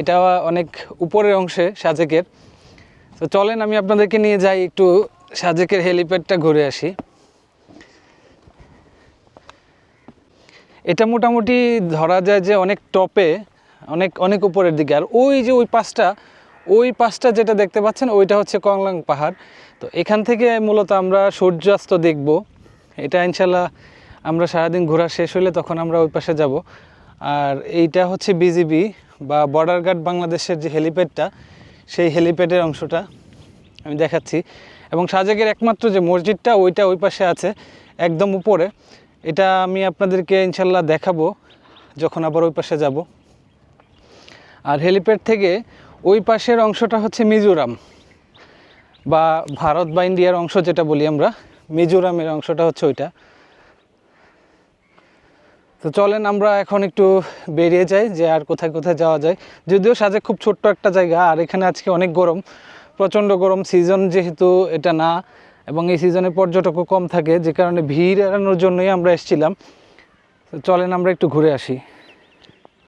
এটা অনেক উপরের অংশে সাজেকের। তো চলেন আমি আপনাদেরকে নিয়ে যাই একটু সাজেকের হেলিপ্যাডটা ঘুরে আসি। এটা মোটামুটি ধরা যায় যে অনেক টপে, অনেক অনেক উপরের দিকে। আর ওই যে ওই পাশটা ওই পাশটা যেটা দেখতে পাচ্ছেন, ওইটা হচ্ছে কংলাং পাহাড়। তো এখান থেকে মূলত আমরা সূর্যাস্ত দেখব। এটা ইনশাল্লাহ আমরা সারাদিন ঘোরা শেষ হলে তখন আমরা ওই পাশে যাব। আর এইটা হচ্ছে বিজিবি বা বর্ডার গার্ড বাংলাদেশের যে হেলিপ্যাডটা সেই হেলিপ্যাডের অংশটা আমি দেখাচ্ছি। এবং সাজেকের একমাত্র যে মসজিদটা, ওইটা ওই পাশে আছে, একদম উপরে। এটা আমি আপনাদেরকে ইনশাল্লাহ দেখাবো, যখন আবার ওই পাশে যাব। আর হেলিপ্যাড থেকে ওই পাশের অংশটা হচ্ছে মিজোরাম, বা ভারত বা ইন্ডিয়ার অংশ যেটা বলি আমরা, মিজোরামের অংশটা হচ্ছে ওইটা। তো চলেন আমরা এখন একটু বেরিয়ে যাই, যে আর কোথায় কোথায় যাওয়া যায়। যদিও সাজে খুব ছোট্ট একটা জায়গা, আর এখানে আজকে অনেক গরম, প্রচণ্ড গরম। সিজন যেহেতু এটা না, এবং এই সিজনে পর্যটকও কম থাকে, যে কারণে ভিড় এড়ানোর জন্যই আমরা এসেছিলাম। তো চলেন আমরা একটু ঘুরে আসি।